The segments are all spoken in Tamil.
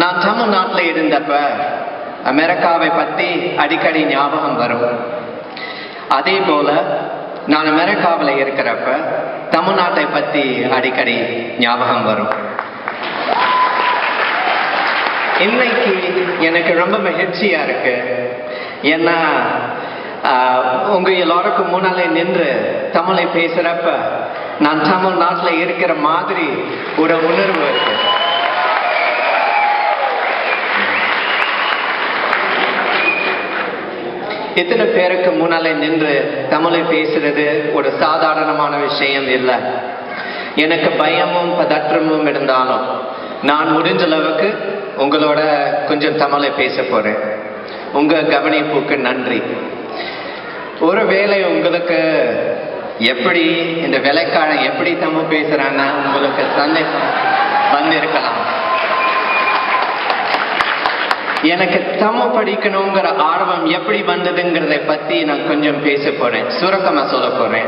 நான் தமிழ்நாட்டில் இருந்தப்ப அமெரிக்காவை பற்றி அடிக்கடி ஞாபகம் வரும். அதே போல நான் அமெரிக்காவில் இருக்கிறப்ப தமிழ்நாட்டை பற்றி அடிக்கடி ஞாபகம் வரும். இன்னைக்கு எனக்கு ரொம்ப மகிழ்ச்சியாக இருக்கு. ஏன்னா உங்கள் உங்க எல்லாருக்கும் முன்னாலே நின்று தமிழை பேசுறப்ப நான் தமிழ்நாட்டில் இருக்கிற மாதிரி ஒரு உணர்வு இருக்கு. எத்தனை பேருக்கு முன்னாலே நின்று தமிழை பேசுறது ஒரு சாதாரணமான விஷயம் இல்லை. எனக்கு பயமும் பதற்றமும் இருந்தாலும் நான் முடிஞ்ச அளவுக்கு உங்களோட கொஞ்சம் தமிழை பேச போறேன். உங்க கவனிப்புக்கு நன்றி. ஒருவேளை உங்களுக்கு எப்படி இந்த வேலைக்காரன் எப்படி தமிழ் பேசுறான்னா உங்களுக்கு சந்தேகம் வந்திருக்கலாம். எனக்கு தமிழ் படிக்கணுங்கிற ஆர்வம் எப்படி வந்ததுங்கிறத பத்தி நான் கொஞ்சம் பேச போறேன். சுருக்கமா சொல்ல போறேன்.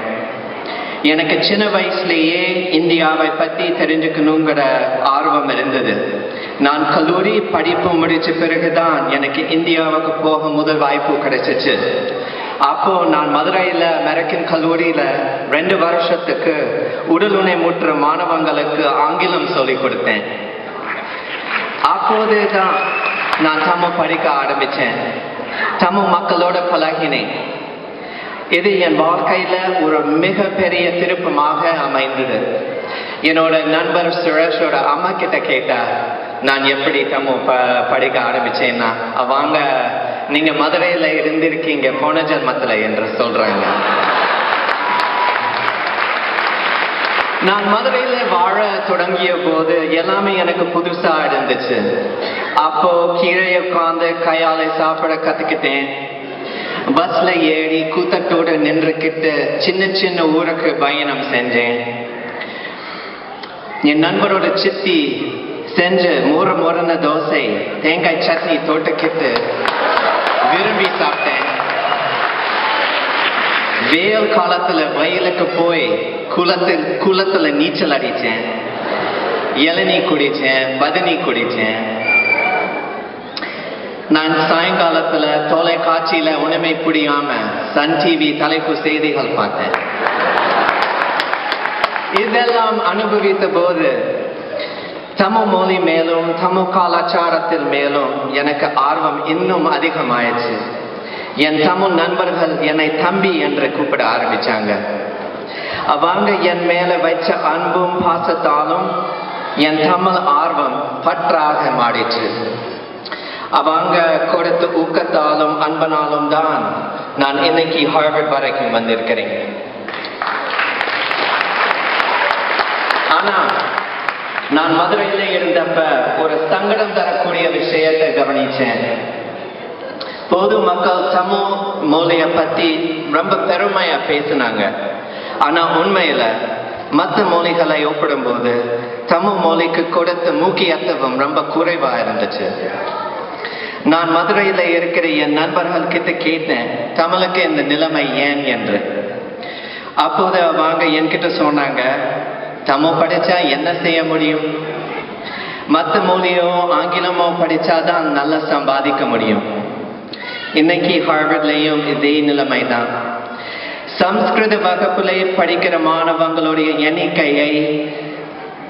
எனக்கு சின்ன வயசுலேயே இந்தியாவை பத்தி தெரிஞ்சுக்கணுங்கிற ஆர்வம் இருந்தது. நான் கல்லூரி படிப்பு முடிச்ச பிறகுதான் எனக்கு இந்தியாவுக்கு போக முதல் வாய்ப்பு கிடைச்சிச்சு. அப்போ நான் மதுரையில் அமெரிக்கன் கல்லூரியில ரெண்டு வருஷத்துக்கு உடல் முற்ற மாணவங்களுக்கு ஆங்கிலம் சொல்லிக் கொடுத்தேன். அப்போதுதான் நான் தமிழ் படிக்க ஆரம்பித்தேன் தமிழ் மக்களோட பழகினேன். இது என் வாழ்க்கையில ஒரு மிகப்பெரிய திருப்பமாக அமைந்தது. என்னோட நண்பர் சுரேஷோட அம்மா கிட்ட கேட்டா நான் எப்படி தமிழ் ப படிக்க ஆரம்பிச்சேன்னா அவங்க நீங்க மதுரையில இருந்திருக்கீங்க போன ஜென்மத்துல என்று சொல்றாங்க. நான் மதுரையில வாழ தொடங்கிய போது எல்லாமே எனக்கு புதுசா இருந்துச்சு. அப்போ கீழே உட்காந்து கையால சாப்பிட கத்துக்கிட்டேன். பஸ்ல ஏறி கூட்டத்தோட நின்றுக்கிட்டு சின்ன சின்ன ஊருக்கு பயணம் செஞ்சேன். என் நண்பரோட சித்தி செஞ்ச மூற முரண தோசை தேங்காய் சட்னி தோட்டக்கிட்டு விரும்பி சாப்பிட்டேன். வேல் காலத்துல வயலுக்கு போய் குளத்தில் குளத்துல நீச்சல் அடிச்சேன் இளநீ குடிச்சேன் பதனி குடிச்சேன் நான் சாயங்காலத்துல தொலைக்காட்சியில உணமை புரியாம சன் டிவி தலைப்பு செய்திகள் பார்த்தேன். இதெல்லாம் அனுபவித்த போது தமிழ் மொழி மேலும் தமிழ் கலாச்சாரத்தில் மேலும் எனக்கு ஆர்வம் இன்னும் அதிகமாயிடுச்சு. என் தமிழ் நண்பர்கள் என்னை தம்பி என்று கூப்பிட ஆரம்பிச்சாங்க. அவங்க என் மேல வச்ச அன்பும் பாசத்தாலும் என் தமிழ் ஆர்வம் பற்றாக மாறிச்சு அவங்க கொடுத்த ஊக்கத்தாலும் அன்பனாலும் தான் நான் இன்னைக்கு ஹார்வர்ட் வரைக்கும் வந்திருக்கிறேன். ஆனா நான் மதுரையில இருந்தப்ப ஒரு சங்கடம் தரக்கூடிய விஷயத்தை கவனிச்சேன். பொது மக்கள் சமூக மொழிய பத்தி ரொம்ப பெருமையா பேசினாங்க. ஆனா உண்மையில மற்ற மொழிகளை ஒப்பிடும்போது தமிழ் மொழிக்கு கொடுத்த முக்கியத்துவம் ரொம்ப குறைவா இருந்துச்சு. நான் மதுரையில் இருக்கிற என் நண்பர்கள் கிட்ட கேட்டேன் தமிழுக்கு இந்த நிலைமை ஏன்? என்று. அப்போது அவங்க என்கிட்ட சொன்னாங்க தமிழ் படிச்சா என்ன செய்ய முடியும்? மற்ற மொழியோ ஆங்கிலமோ படிச்சாதான் நல்லா சம்பாதிக்க முடியும். இன்னைக்கு ஹார்வர்ட்லேயும் இதே நிலைமை தான். சம்ஸ்கிருத வகுப்புலேயே படிக்கிற மாணவங்களுடைய எண்ணிக்கையை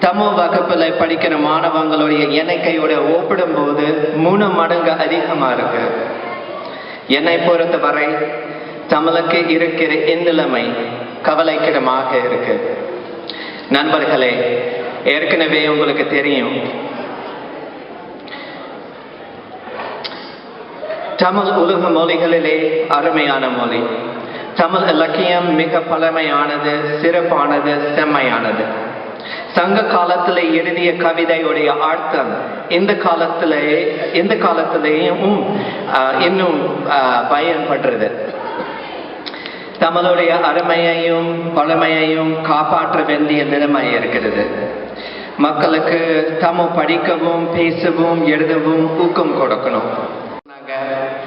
தமிழ் வகுப்புல படிக்கிற மாணவங்களுடைய எண்ணிக்கையோட ஒப்பிடும்போது மூணு மடங்கு அதிகமா இருக்கு. என்னை பொறுத்தவரை தமிழுக்கு இருக்கிற இந்நிலைமை கவலைக்கிடமாக இருக்கு. நண்பர்களே ஏற்கனவே உங்களுக்கு தெரியும். தமிழ் உலக மொழிகளிலே அருமையான மொழி. தமிழ் இலக்கியம் மிக பழமையானது சிறப்பானது செம்மையானது. சங்க காலத்துல எழுதிய கவிதையுடைய அர்த்தம் இந்த காலத்திலே இந்த காலத்திலேயும் இன்னும் ஆஹ், பயன்படுறது தமிழுடைய அருமையையும் பழமையையும் காப்பாற்ற வேண்டிய நிலைமை இருக்கிறது. மக்களுக்கு தமிழ் படிக்கவும் பேசவும் எழுதவும் ஊக்கம் கொடுக்கணும். நாங்க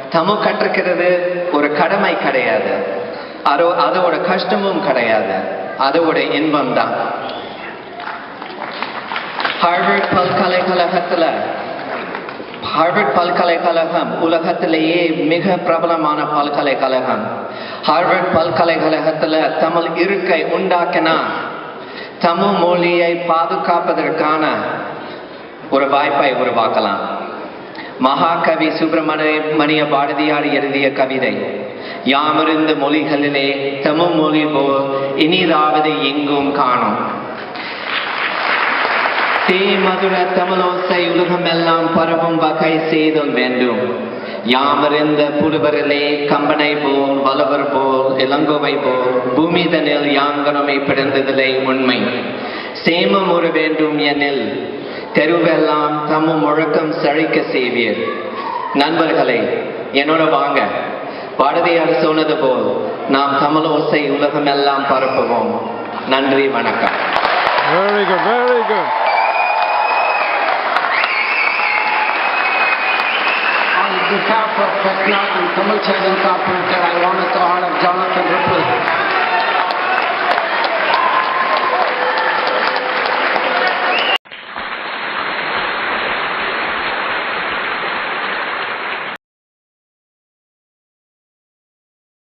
தமிழ் கற்றுக்கிறது ஒரு கடமை கிடையாது. அரோ அதோட கஷ்டமும் கிடையாது. அதோட இன்பம் தான் ஹார்வர்ட் பல்கலைக்கழகத்தில் ஹார்வர்ட் பல்கலைக்கழகம் உலகத்திலேயே மிக பிரபலமான பல்கலைக்கழகம் ஹார்வர்ட் பல்கலைக்கழகத்தில் தமிழ் இருக்கை உண்டாக்கினா தமிழ் மொழியை பாதுகாப்பதற்கான ஒரு வாய்ப்பை உருவாக்கலாம். மகாகவி சுப்பிரமணிய மணிய பாரதியார் எழுதிய கவிதை யாமிருந்த மொழிகளிலே தமிழ் மொழி போல் இனிதாவது எங்கும் காணும். தே மதுர தமிழோசை உலகமெல்லாம் பரவும் வகை செய்தல் வேண்டும். யாமறிந்த புடுவரிலே கம்பனை போல் வலவர் போல் இளங்கோவை போல் பூமிதனில் யாங்கனமை பிறந்ததிலே உண்மை. சேமம் ஒரு வேண்டும் எனில் தெருவெல்லாம் தம்ம முழக்கம் செழிக்க செய்வீர். நண்பர்களே என்னோட வாங்க. பாரதியார் சொன்னது போல் நாம் தமிழ் ஓசை உலகமெல்லாம் பரப்புவோம். நன்றி வணக்கம். Very good, very good. behalf of Patna and Tamil Children Carpenter, I wanted the heart of Jonathan Ripley.